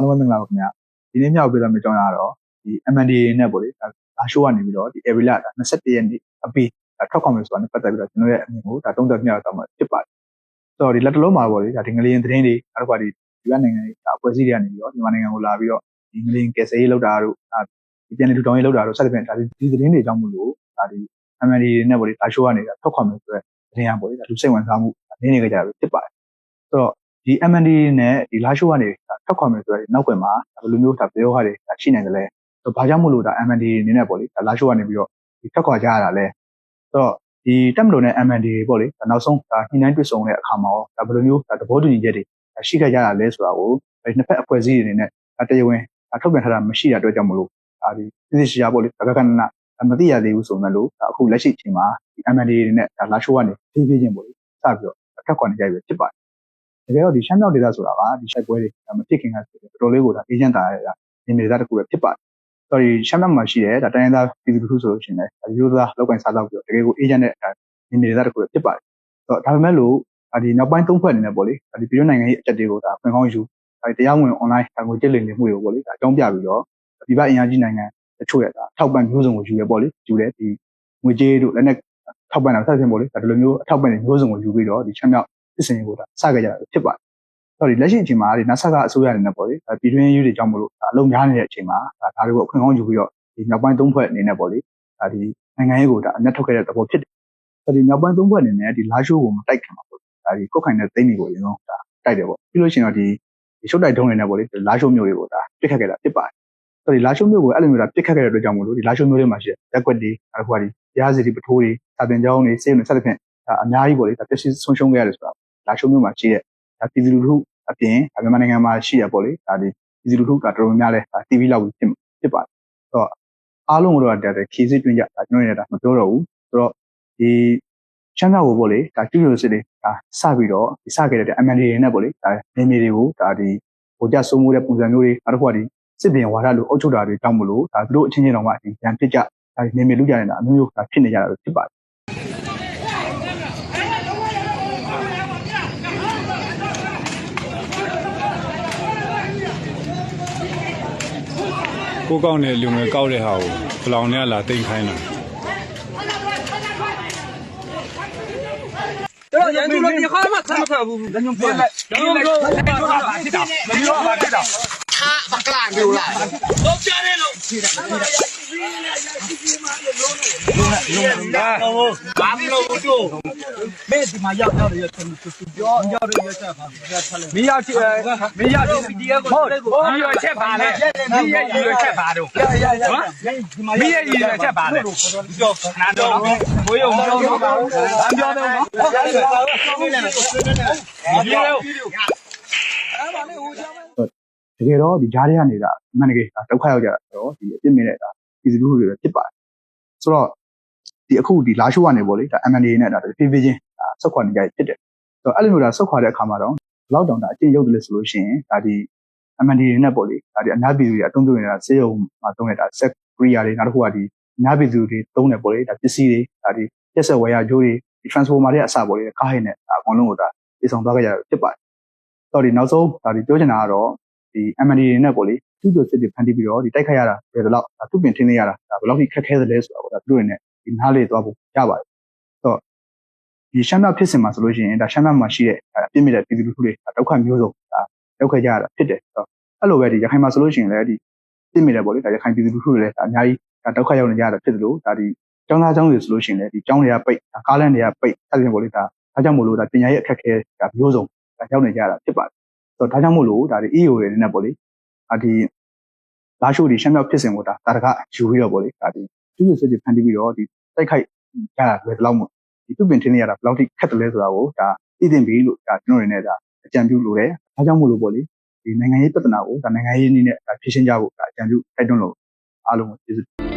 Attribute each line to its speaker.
Speaker 1: အားလုံးပဲမင်္ဂလာပါခင်ဗျာဒီနေ့မြောက်ပြသွားမယ့်အကြောင်းအရာတော့ဒီ MNDA နဲ့ပေါ့လေဒါလာရှိုးကနေပြီးတော့ဒီ Area 21ရက်နေ့အပီဒါထွက်ခွင့်မယ်ဆိုတာနဲ့ပတ်သက်ပြီးတော့ကျွန်တော်ရဲ့အမြင်ကိုဒါသုံးသပ်ပြရတော့မှာဖြစ်ပါတယ်ဆိုတော့ဒီလက်တလုံးမှာပေါ့လေဒါဒီငလျင်သတင်းတွေနောက်တစ်ခါဒီဒီကနိုင်ငံတွေဒါအဖွဲ့အစည်းတွေကနေပြီးတော့မြန်မာနိုင်ငံကိုလာပြီးတော့ဒီငလျင်ကယ်ဆယ်ရေးလုပ်တာတို့ဒါဒီပြန်လည်ထူထောင်ရေးလုပ်တာတို့စသဖြင့်ဒါဒီသတင်းတွေကြောင့်မို့လို့ဒါဒီ MNDA နဲ့ပေါ့လေလာရှိုးကနေထွက်ခွင့်မယ်ဆိုတဲ့သတင်းရပေါ့လေဒါလူစိတ်ဝင်စားမှုနေနေကြကြပဲဖြစ်ပါတယ်ဆိုတော့ဒီ MND နဲ့ဒီလာရှိုးကနေ ထွက်ခွာမယ်ဆိုတဲ့နောက်ွယ်မှာဘယ်လိုမျိုးဒါပြောဟာတွေရှိနိုင်တယ်လဲဆိုတော့ဘာကြောင့်မို့လို့ဒါ MND အနေနဲ့ပေါ့လေဒါလာရှိုးကနေပြီးတော့ဒီထွက်ခွာကြရတာလဲဆိုတော့ဒီတက်မလို့နဲ့ MND ပေါ့လေနောက်ဆုံးဒါညှိနှိုင်းတွေ့ဆုံတဲ့အခါမှာဒါဘယ်လိုမျိုးဒါသဘောတူညီချက်တွေရှိခဲ့ကြတာလဲဆိုတာကိုဒီနှစ်ဖက်အဖွဲ့အစည်းတွေနဲ့တရားဝင်ထုတ်ပြန်ထားတာမရှိတဲ့အတွက်ကြောင့်မလို့ဒါဒီသိသိရှိရပေါ့လေဒါကကနမသိရသေးဘူးဆိုမှလို့အခုလက်ရှိအချိန်မှာဒီ MND တွေနဲ့ဒါလာရှိုးကနေဖြည်းဖြည်းချင်းပေါ့လေစပြီးတော့ထွက်ခွာနေကြပြီဖြစ်ပါတယ် တကယ်တော့ဒီရှမ်းမြောက်ဒေသဆိုတာကဒီဆိုင်ပွဲတွေမဖြစ်ခင်ကဆိုတော်တော်လေးကိုဒါအေဂျင့်တာရတာနေနေသားတစ်ခုပဲဖြစ်ပါတယ်။ဆိုတော့ဒီရှမ်းမြောက်မှာရှိတဲ့ဒါတိုင်းရင်းသားပြည်သူလူထုဆိုလို့ရှိရင်လည်းရိုးသားလောက်ကိုင်းစားတော့ပြီးတော့တကယ်ကိုအေဂျင့်နဲ့နေနေသားတစ်ခုပဲဖြစ်ပါတယ်။ဆိုတော့ဒါပေမဲ့လို့ဒီနောက်ပိုင်းသုံးဖွဲ့အနေနဲ့ပေါ့လေဒီပြည်တွင်းနိုင်ငံရဲ့အချက်တွေကိုဒါဖွင့်ကောင်းယူဒီတရားဝင် online ဒါငွေကျစ်လင်နေမှုတွေကိုပေါ့လေဒါအကြောင်းပြပြီးတော့ဒီဘက်အင်အားကြီးနိုင်ငံတချို့ရဲ့ဒါထောက်ပံ့မျိုးစုံကိုယူရပေါ့လေယူတယ်ဒီငွေကြေးတို့လည်းနဲ့ထောက်ပံ့တာဆက်ဆံပေါ့လေဒါဒီလိုမျိုးအထောက်ပံ့တွေမျိုးစုံကိုယူပြီးတော့ဒီချမ်းမြောက် စစ်စင်ကိုဒါစခဲ့ကြတာဖြစ်ပါတယ်ဆိုတော့ဒီလက်ရှိအချိန်မှာဒီ NASA ကအစိုးရအနေနဲ့ပေါ့လေပြည်တွင်းရေးတွေကြောင့်မလို့အလုံးများနေတဲ့အချိန်မှာဒါတွေကိုအခွင့်အရေးယူပြီးတော့ဒီမြောက်ပိုင်းသုံးဖွဲ့အနေနဲ့ပေါ့လေဒါဒီနိုင်ငံရေးကိုဒါအမျက်ထုတ်ခဲ့တဲ့သဘောဖြစ်တယ်။ဆိုဒီမြောက်ပိုင်းသုံးဖွဲ့အနေနဲ့ဒီလာရှိုးကိုမတိုက်ခင်မှာပေါ့ဒါဒီကုတ်ခိုင်တဲ့သိန်းတွေကိုအရင်ဆုံးဒါတိုက်တယ်ပေါ့ပြီးလို့ရှိရင်တော့ဒီဒီရှုပ်တိုက်ထုံးတွေနဲ့ပေါ့လေလာရှိုးမျိုးတွေကိုဒါပြစ်ခတ်ခဲ့တာဖြစ်ပါတယ်။ဆိုဒီလာရှိုးမျိုးကိုအဲ့လိုမျိုးဒါပြစ်ခတ်ခဲ့တဲ့အတွက်ကြောင့်မလို့ဒီလာရှိုးမျိုးတွေမှာရှိတဲ့ရက်ွက်တွေအခုကဒီရားစီဒီပထိုးတွေစာတင်ကြောင်းတွေစေးတွေစသဖြင့်ဒါအများကြီးပေါ့လေဒါပျက်စီးဆုံးရှုံးခဲ့ရတယ်ဆိုတာ လာရှိုးမျိုးမှာရှိတဲ့ဒါပြည်သူလူထုအပြင်မြန်မာနိုင်ငံမှာရှိရပေါ့လေဒါဒီပြည်သူလူထုကတော်တော်များများလဲဒါ TV လောက်ပြီးဖြစ်ဖြစ်ပါတယ်ဆိုတော့အားလုံးကတော့ဒါခီစစ်တွင်းကြဒါကျွန်တော်ရတာမပြောတော့ဘူးဆိုတော့ဒီချမ်းသာကိုပေါ့လေဒါကျူးကျော်စစ်တွေဒါစပြီးတော့ဒီစခဲ့တဲ့ MND တွေနဲ့ပေါ့လေဒါနေမြေတွေကိုဒါဒီဟိုကြစိုးမိုးတဲ့ပုံစံမျိုးတွေနောက်တစ်ခုကဒီစစ်ပင်ဝါဒလိုအုပ်ချုပ်တာတွေတောင်းမလို့ဒါသူတို့အချင်းချင်းတော်မှဒီရန်ဖြစ်ကြဒါနေမြေလူကြနေတာအမျိုးမျိုးဒါဖြစ်နေကြတာဖြစ်ပါတယ်
Speaker 2: ကိုကောက်နဲ့လူငယ်ကောက်တဲ့ဟာကိုဘလောင်နဲ့လာတိတ်ခိုင်းတာ
Speaker 3: တော့ရန်သူလို့ဒီခါမှဆက်မထွက်ဘူး။ဒါညုံပြလိုက်။ဒါညုံကိုဘာဖြစ်တာ။မပြောဘာဖြစ်တာ။ဟာပကလာမျိုးလား။တော့ကြားတယ်လို့ဖြေတာ။ဘာမလို့တို့ မဲဒီမှာရောက်တော့ရသူသူပြောရောက်ရရချက်ပါမင်းရောက်ချင်မင်းရောက်ချင် PDF ကိုဟုတ်ဒီရချက်ပါလေမင်းရဲ့ရချက်ပါတော့ရရရမင်းရဲ့ရချက်ပါလေပြောနာတော့ဘိုးရုံပြောတော့ဘာပြောတော့
Speaker 1: တကယ်တော့ဒီဂျားတွေကနေဒါအမှန်တကယ်ဒုက္ခရောက်ကြတာဆိုတော့ဒီအပြစ်မြင်တဲ့ဒါပြည်သူလူထုတွေပဲဖြစ်ပါတယ်ဆိုတော့ ဒီအခုဒီလာရှိုးကနေပေါ့လေဒါ MND နဲ့ဒါဖြည်းဖြည်းချင်းဒါဆုတ်ခွာနေကြဖြစ်တယ်ဆိုတော့အဲ့လိုမျိုးဒါဆုတ်ခွာတဲ့အခါမှာတော့လောက်တောင်ဒါအကျင့်ရုပ်တယ်လို့ဆိုလို့ရှိရင်ဒါဒီ MND နဲ့ပေါ့လေဒါဒီအများပြည်သူတွေအသုံးပြုနေတာစေယုံမှာသုံးနေတာ set ကရိယာတွေနောက်တစ်ခုကဒီအများပြည်သူတွေသုံးတယ်ပေါ့လေဒါပစ္စည်းတွေဒါဒီပြက်ဆက်ဝယ်ရကြိုးတွေဒီ transformer တွေအစပေါ့လေကားဟင်းနဲ့အကုန်လုံးကိုဒါပြည်ဆောင်သွားကြရဖြစ်ပါတယ်ဆိုတော့ဒီနောက်ဆုံးဒါဒီပြောချင်တာကတော့ဒီ MND တွေနဲ့ပေါ့လေသူ့ကြိုစစ်တွေဖန်တီးပြီးတော့ဒီတိုက်ခိုက်ရတာဘယ်တော့ဒါသူ့ပင်ထင်းနေရတာဒါဘယ်လောက်ထိခက်ခဲသလဲဆိုတာပေါ့ဒါသူတို့နဲ့ ဒီနားလေသွားဖို့ရပါတယ်ဆိုတော့ဒီရှမ်းမြောက်ဖြစ်စဉ်မှာဆိုလို့ရှိရင်ဒါရှမ်းမြောက်မှာရှိတဲ့အပြစ်မဲ့တဲ့ပြည်သူလူထုတွေဒုက္ခမျိုးစုံဒါဒုက္ခကြရတာဖြစ်တယ်ဆိုတော့အဲ့လိုပဲဒီရခိုင်မှာဆိုလို့ရှိရင်လည်းဒီပြစ်မဲ့တယ်ပေါ့လေဒါရခိုင်ပြည်သူလူထုတွေလည်းဒါအများကြီးဒါဒုက္ခရောက်နေကြတာဖြစ်သလိုဒါဒီကျောင်းသားကျောင်းတွေဆိုလို့ရှိရင်လည်းဒီကျောင်းတွေကပိတ်ဒါကားလမ်းတွေကပိတ်အဲ့ဒါပေါ့လေဒါဒါကြောင့်မို့လို့ဒါပညာရေးအခက်အခဲဒါမျိုးစုံဒါရောက်နေကြတာဖြစ်ပါတယ်ဆိုတော့ဒါကြောင့်မို့လို့ဒါဒီ EO တွေနဲ့ပေါ့လေအဒီလာရှိုးဒီရှမ်းမြောက်ဖြစ်စဉ်ကိုဒါတာတကယူပြီးတော့ပေါ့လေဒါဒီ သူ့ရဲ့စစ်တွေဖန်တီးပြီးတော့ဒီတိုက်ခိုက်ရတာပဲဒီလောက်မို့ဒီသူ့ပင်ထင်းနေရတာဘယ်လောက်ထိခက်တယ်လဲဆိုတာကိုဒါသိသိပြီးလို့ဒါကျွန်တော်တွေနဲ့ဒါအကြံပြုလိုတယ်ဒါကြောင့်မို့လို့ပေါ့လေဒီနိုင်ငံရေးပြဿနာကိုဒါနိုင်ငံရေးနည်းနဲ့ဖြေရှင်းကြဖို့ဒါအကြံပြုတိုက်တွန်းလို့အားလုံးကိုကျေးဇူး